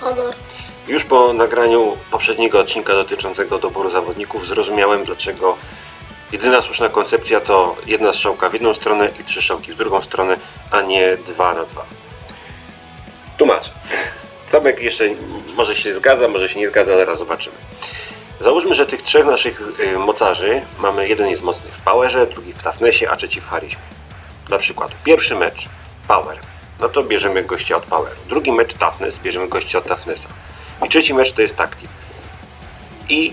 Honor. Już po nagraniu poprzedniego odcinka dotyczącego doboru zawodników zrozumiałem, dlaczego jedyna słuszna koncepcja to jedna strzałka w jedną stronę i trzy strzałki w drugą stronę, a nie dwa na dwa. Tłumaczę. Tomek jeszcze może się zgadza, może się nie zgadza, zaraz zobaczymy. Załóżmy, że tych trzech naszych y, mocarzy mamy, jeden jest mocny w powerze, drugi w toughnessie, a trzeci w charyzmie. Dla przykładu, pierwszy mecz power, no to bierzemy gościa od poweru. Drugi mecz toughness, bierzemy gościa od toughnessa. I trzeci mecz to jest team. I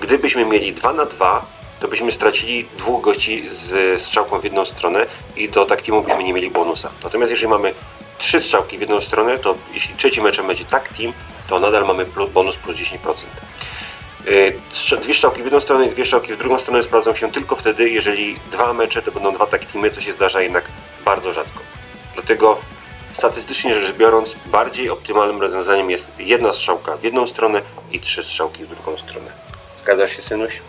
gdybyśmy mieli 2 na 2, to byśmy stracili dwóch gości z strzałką w jedną stronę i do tag teamu byśmy nie mieli bonusa. Natomiast jeżeli mamy trzy strzałki w jedną stronę, to jeśli trzeci meczem będzie tag team, to nadal mamy bonus plus 10%. Yy, strze- Dwie strzałki w jedną stronę i dwie strzałki w drugą stronę sprawdzą się tylko wtedy, jeżeli dwa mecze to będą dwa tag teamy, co się zdarza jednak bardzo rzadko. Dlatego statystycznie rzecz biorąc, bardziej optymalnym rozwiązaniem jest jedna strzałka w jedną stronę i trzy strzałki w drugą stronę. Zgadzasz się, Synuś?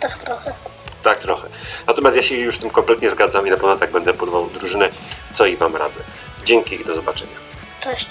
Tak trochę. Tak, trochę. Natomiast ja się już z tym kompletnie zgadzam i na pewno tak będę budował drużynę, co i Wam radzę. Dzięki i do zobaczenia. Cześć.